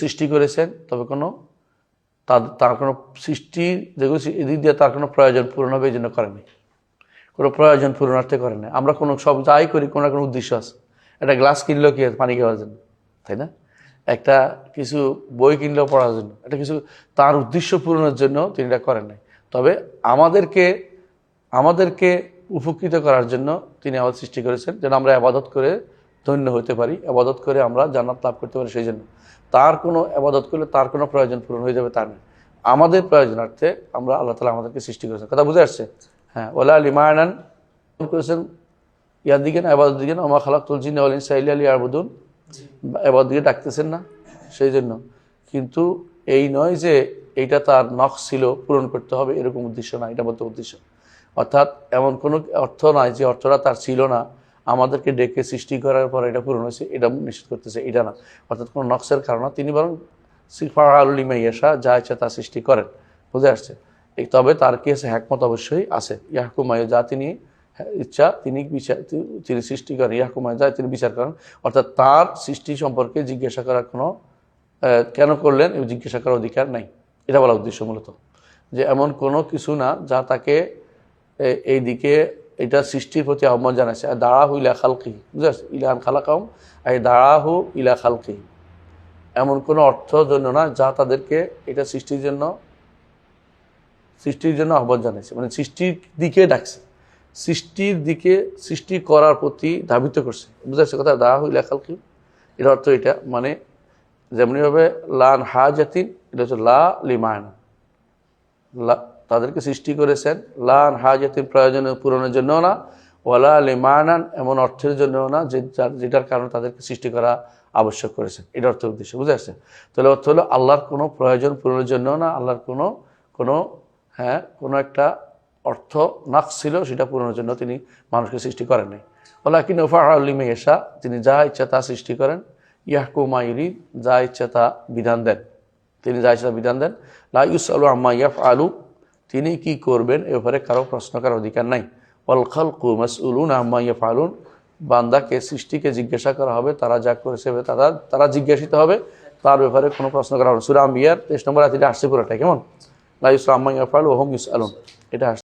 সৃষ্টি করেছেন, তবে কোনো তার তার কোনো সৃষ্টি যেগুলো এদিক দিয়ে তার কোনো প্রয়োজন পূরণ হবে এই জন্য করেনি। কোনো প্রয়োজন পূরণার্থে করে না আমরা কোনো, সব যাই করি, কোনো কোনো উদ্দেশ্য আছে। একটা গ্লাস কিনলেও কি পানি খাওয়ার জন্য? তাই না? একটা কিছু বই কিনলেও পড়ার জন্য। একটা কিছু তার উদ্দেশ্য পূরণের জন্য তিনি এটা করেন নাই। তবে আমাদেরকে আমাদেরকে উপকৃত করার জন্য তিনি আমাদের সৃষ্টি করেছেন। যেন আমরা আবাদত করে ধন্য হতে পারি, আবাদত করে আমরা জান্নাত লাভ করতে পারি সেই জন্য তার কোনো আবাদত করলে তার কোনো প্রয়োজন পূরণ হয়ে যাবে তার নয়। আমাদের প্রয়োজনার্থে আমরা আল্লাহ তালা আমাদেরকে সৃষ্টি করেছেন। কথা বুঝে আসছে? হ্যাঁ ওলা লিমায়নান করেছেন। ইয়ার দিকে না আবাদত দিকে না আমার খালাক তুলজিন আলিন সাইলি আলী আবুদুন আবাদ দিকে ডাকতেছেন না সেই জন্য কিন্তু এই নয় যে এইটা তার নখ ছিল, পূরণ করতে হবে, এরকম উদ্দেশ্য না, এটা বলতে উদ্দেশ্য। অর্থাৎ এমন কোনো অর্থ নাই যে অর্থটা তার ছিল না আমাদেরকে ডেকে সৃষ্টি করার পর এটা পূরণ হয়েছে, এটা নিশ্চিত করতেছে, এটা না। অর্থাৎ কোনো নকশের কারণ তিনি বরং সিফা আলুলিমা ইয়াসা যা ইচ্ছা তা সৃষ্টি করেন। বুঝে আসছে? তবে তার কি আছে? হ্যাকমত অবশ্যই আছে। ইয়াহকুমায় যা তিনি ইচ্ছা, তিনি বিচার, তিনি সৃষ্টি করেন। ইয়াহকুমায় যা তিনি বিচার করেন, অর্থাৎ তার সৃষ্টি সম্পর্কে জিজ্ঞাসা করার কোনো কেন করলেন? জিজ্ঞাসা করার অধিকার নাই। এটা বলা উদ্দেশ্য মূলত। যে এমন কোনো কিছু না যা তাকে এই দিকে এটা সৃষ্টির প্রতি আহ্বান জানাচ্ছে আর দাঁড়াহু ইলা খালকি। পারছি ইলান খালাকাম আর এই দাঁড়াহু ইলা খালকি। এমন কোনো অর্থ জন্য না যা তাদেরকে এটা সৃষ্টির জন্য সৃষ্টির জন্য আহ্বান জানাইছে। মানে সৃষ্টির দিকে ডাকছে। সৃষ্টির দিকে সৃষ্টি করার প্রতি ধাবিত করছে। বুঝতে পারছি কথা? দাঁড়াহু ইলা খালকি। এর অর্থ এটা। মানে যেমনিভাবে লান হাজাতিন, এটা হচ্ছে লা লিমায়না লা- তাদেরকে সৃষ্টি করেছেন। লান হাজাতিন প্রয়োজনীয় পূরণের জন্য না, ওয়ালা লিমানান এমন অর্থের জন্যও না, যে যার- যেটার কারণে তাদেরকে সৃষ্টি করা আবশ্যক করেছেন। এটা অর্থের উদ্দেশ্য বুঝে আসছে তাহলে অর্থ হলো আল্লাহর কোনো প্রয়োজন পূরণের জন্য না, আল্লাহর কোনো কোনো হ্যাঁ কোনো একটা অর্থ নাকস ছিল, সেটা পূরণের জন্য তিনি মানুষকে সৃষ্টি করেন নাই। ওলা কিন্তু ওফা আলিমে এসা তিনি যা ইচ্ছা তা সৃষ্টি করেন। ইয়াহকুমা ইউরিদ, যা ইচ্ছা তা বিধান দেন। তিনি যা ইচ্ছা বিধান দেন। লা ইউস আলু আম্মা ইয়াফ আলু তিনি কি করবেন? এ ব্যাপারে কারও প্রশ্ন করার অধিকার নাই। অলখল খালকু উলুন আহমাইয়া ফালুন বান্দাকে, সৃষ্টিকে জিজ্ঞাসা করা হবে, তারা যা করেছে, তারা তারা জিজ্ঞাসিত হবে। তার ব্যাপারে কোনো প্রশ্ন করা হবে সুরাম আম্বিয়ার তেইশ নম্বর আসছে পুরোটা কেমন? লা আহমাইয়া ফাল ওহম ইউস আলুন এটা